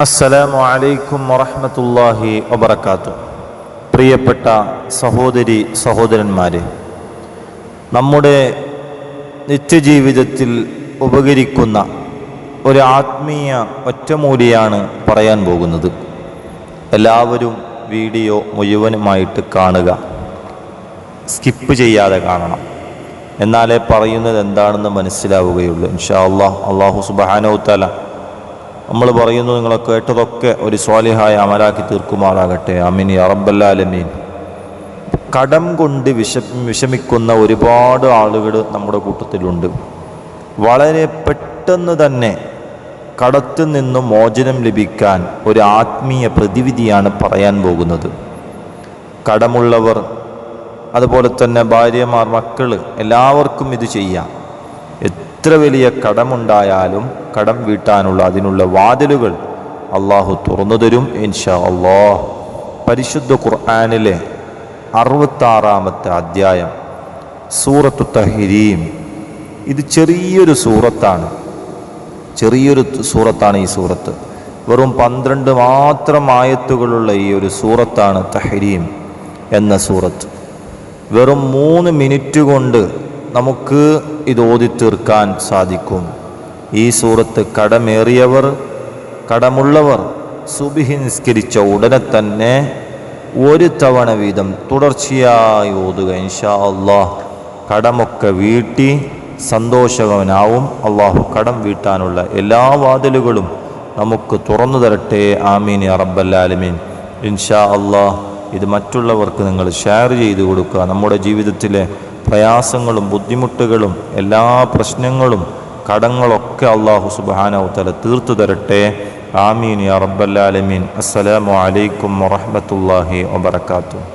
അസ്സലാമു അലൈക്കും വറഹ്മത്തുള്ളാഹി വബർക്കാത്തു പ്രിയപ്പെട്ട സഹോദരി സഹോദരന്മാരെ നമ്മുടെ നിത്യജീവിതത്തിൽ ഉപകരിക്കുന്ന ഒരു ആത്മീയ ഒറ്റമൂലിയാണ് പറയാൻ പോകുന്നത്. എല്ലാവരും വീഡിയോ മുഴുവനുമായിട്ട് കാണുക. സ്കിപ്പ് ചെയ്യാതെ കാണണം. എന്നാലേ പറയുന്നത് എന്താണെന്ന് മനസ്സിലാവുകയുള്ളൂ. ഇൻഷാ അള്ളാഹ്. അള്ളാഹു സുബാനോ തല നമ്മൾ പറയുന്നു നിങ്ങൾ കേട്ടതൊക്കെ ഒരു സ്വാലിഹായ അമലാക്കി തീർക്കുമാറാകട്ടെ. അമിനി അറബല്ലാലമീൻ കടം കൊണ്ട് വിഷ വിഷമിക്കുന്ന ഒരുപാട് ആളുകൾ നമ്മുടെ കൂട്ടത്തിലുണ്ട്. വളരെ പെട്ടെന്ന് തന്നെ കടത്തിൽ നിന്നും മോചനം ലഭിക്കാൻ ഒരു ആത്മീയ പ്രതിവിധിയാണ് പറയാൻ പോകുന്നത്. കടമുള്ളവർ അതുപോലെ തന്നെ ഭാര്യമാർ മക്കൾ എല്ലാവർക്കും ഇത് ചെയ്യാം. എത്ര വലിയ കടമുണ്ടായാലും കടം വീട്ടാനുള്ള അതിനുള്ള വാതിലുകൾ അള്ളാഹു തുറന്നു തരും ഇൻഷാ അള്ളാ പരിശുദ്ധ ഖുർആാനിലെ അറുപത്താറാമത്തെ അധ്യായം സൂറത്തു തഹരീം. ഇത് ചെറിയൊരു സൂറത്താണ്. ചെറിയൊരു സൂറത്താണ് ഈ സൂറത്ത്. വെറും പന്ത്രണ്ട് മാത്രം ആയത്തുകളുള്ള ഈ ഒരു സൂറത്താണ് തഹരീം എന്ന സൂറത്ത്. വെറും മൂന്ന് മിനിറ്റ് കൊണ്ട് നമുക്ക് ഇത് ഓതി തീർക്കാൻ സാധിക്കും. ഈ സൂറത്ത് കടമേറിയവർ കടമുള്ളവർ സുബിഹി നിസ്കരിച്ച ഉടനെ തന്നെ ഒരു തവണ വീതം തുടർച്ചയായി ഓതുക ഇൻഷാ അള്ളാഹ് കടമൊക്കെ വീട്ടി സന്തോഷവനാവും. അള്ളാഹു കടം വീട്ടാനുള്ള എല്ലാ വാതിലുകളും നമുക്ക് തുറന്നു തരട്ടെ. ആമീൻ അറബല്ലാലമീൻ ഇൻഷാ അള്ളാഹ് ഇത് മറ്റുള്ളവർക്ക് നിങ്ങൾ ഷെയർ ചെയ്തു കൊടുക്കുക. നമ്മുടെ ജീവിതത്തിലെ പ്രയാസങ്ങളും ബുദ്ധിമുട്ടുകളും എല്ലാ പ്രശ്നങ്ങളും കടങ്ങളൊക്കെ അള്ളാഹു സുബാനവ് തല തീർത്തു തരട്ടെ. ആമീൻ യാ റബ്ബല്ലാലമീൻ അസ്സലാമു അലൈക്കും വറഹ്മത്തുള്ളാഹി വബറകാതുഹു.